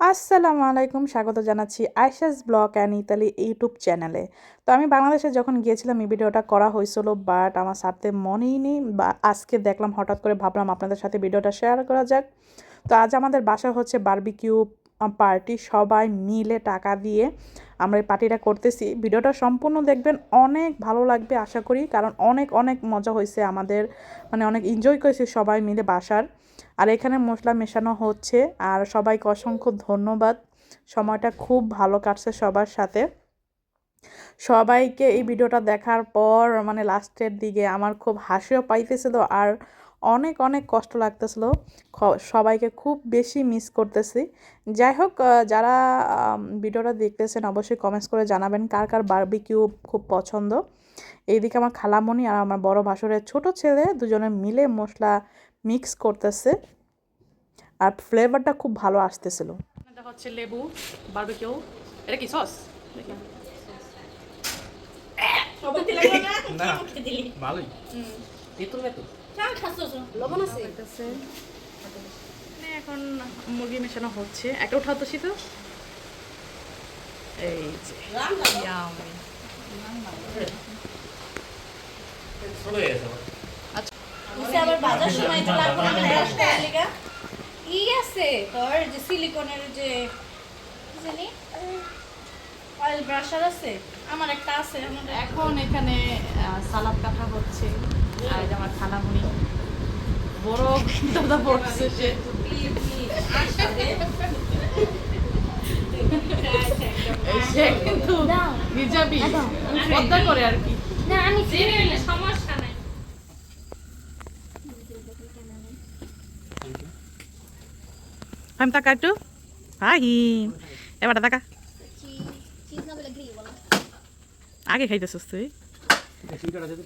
আসসালামু আলাইকুম, স্বাগত জানাচ্ছি আইসাস ব্লগ অ্যান্ড ইতালি ইউটিউব চ্যানেলে। তো আমি বাংলাদেশে যখন গিয়েছিলাম, এই ভিডিওটা করা হয়েছিল, বাট আমার সাথে মনেই নেই, বা আজকে দেখলাম, হঠাৎ করে ভাবলাম আপনাদের সাথে ভিডিওটা শেয়ার করা যাক। তো আজ আমাদের বাসা হচ্ছে বারবিকিউ পার্টি সবাই মিলে টাকা দিয়ে আমরা এই পার্টিটা করতেছি। ভিডিওটা সম্পূর্ণ দেখবেন, অনেক ভালো লাগবে আশা করি, কারণ অনেক অনেক মজা হয়েছে আমাদের মানে অনেক এনজয় করেছি সবাই মিলে বাসার। আর এখানে মশলা মেশানো হচ্ছে, আর সবাইকে অসংখ্য ধন্যবাদ। সময়টা খুব ভালো কাটছে সবার সাথে। সবাইকে এই ভিডিওটা দেখার পর মানে লাস্টের দিকে আমার খুব হাসিও পাইতেছিল, আর অনেক অনেক কষ্ট লাগতেছিল। সবাইকে খুব বেশি মিস করতেছি। যাই হোক যারা ভিডিওটা দেখতেছেন অবশ্যই কমেন্টস করে জানাবেন কার কার বারবিকিউ খুব পছন্দ। এইদিকে আমার খালামণি আর আমার বড় ভাসুরের ছোট ছেলে দুজনে মিলে মশলা মিক্স করতেছে। আর ফ্লেভারটা খুব ভালো আসতেছিল। এটা হচ্ছে লেবু বারবিকিউ এটা কি সস না ভালোই। তেঁতুল না তো মানে এখন মুরগি মেশানো হচ্ছে। একটা উঠাও তো শীত এই যে Yummy. ষোলো হয়ে গেছে আমার। আবার বাজার সময় তো লাগবে না ব্রাশ ই আছে তোর যে সিলিকনের যে জানি? অয়েল ব্রাশার আছে। আমার একটা আছে আমার এখন এখানে সালাদ কাটা হচ্ছে। আর আমার খালামুনি বড় দাদা পড়ছে সে সে কিন্তু হিজাবি পদ্মা করে আর কি না আমি সমস্যা নাই আমি টাকা একটু এবার টাকা আগে খাইতেছিস তুই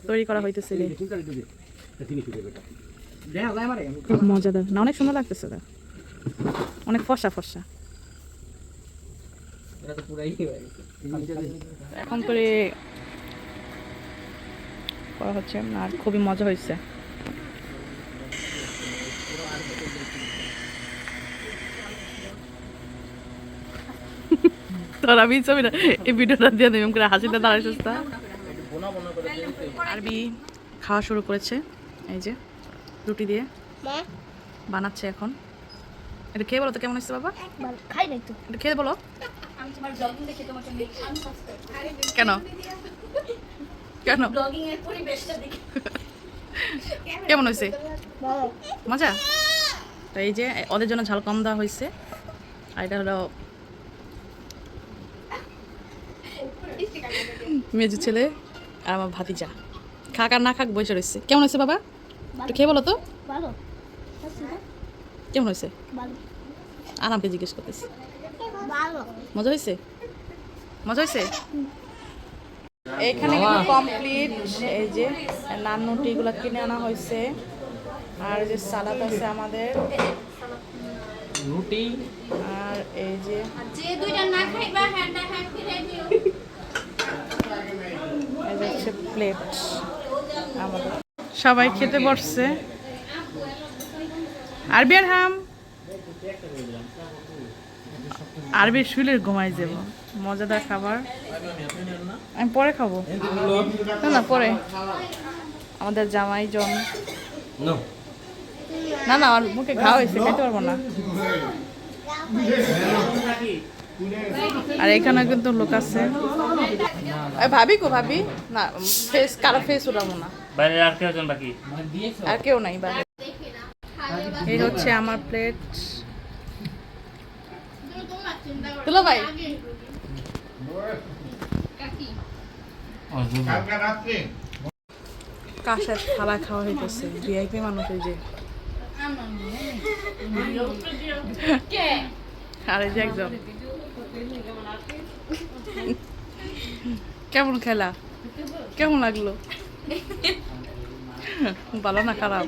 তৈরি করা হইতেছে মজাদার। না, অনেক সুন্দর লাগতেছে অনেক ফসা ফসা। এখন করে করা হচ্ছে, আর খুবই মজা হয়েছে তোর আমি ছবি না, এই ভিডিওটা দিয়ে দেবেন করে দিতে আরবি খাওয়া শুরু করেছে এই যে রুটি দিয়ে বানাচ্ছে এখন। এটা খেয়ে বলো তো কেমন হয়েছে বাবা? খাই নাই তো। এটা খেয়ে বলো। কেন? কেন? ব্লগিং এর পরিবেশটা দেখে। কেমন হয়েছে? মজা? তো এই যে ওদের জন্য ঝাল কম দেওয়া হয়েছে। আর এটা হলো মেজু ছেলে। আর আমার ভাতিজা। খাক আর না খাক বসে রয়েছে। কেমন হয়েছে বাবা? একটু খেয়ে বলো তো। কেমন হয়েছে? ভালো। আরামকে জিজ্ঞেস করতেছি। মজা হয়েছে? মজা হয়েছে? এখানে কিন্তু কমপ্লিট এই যে নান্নুটিগুলো কিনে আনা হয়েছে। আর যে সালাদ আছে আমাদের। রুটি। আর এই যে যে দুইটা না খাইবা হ্যান্ডা হ্যান্ড ফিরে দিও প্লেট আমাদের। সবাই খেতে বসছে। আরবি আর হাম। আরবির শুলে ঘুমাই যাব। মজাদার খাবার। আমি পরে খাব। না না পরে। আমাদের জামাই জন। না না আমার মুখে ঘা হয়েছে খেতে পারব না। আর এখানে কিন্তু লোক আছে। ভাবি কো ভাবি। না ফেস কারও ফেস উঠাবো না। বাইরে আর কেউজন বাকি? আর কেউ নাই বাইরে। এই হচ্ছে আমার প্লেট তুলো ভাই। কাঁসার থালা খাওয়া হইতেছে। ভিআইপি মানুষ এই যে। আর এই যে একজন। কেমন খেলা? কেমন লাগল? ভালো না খারাপ?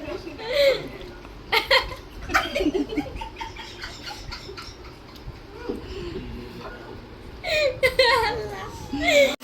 Yeah.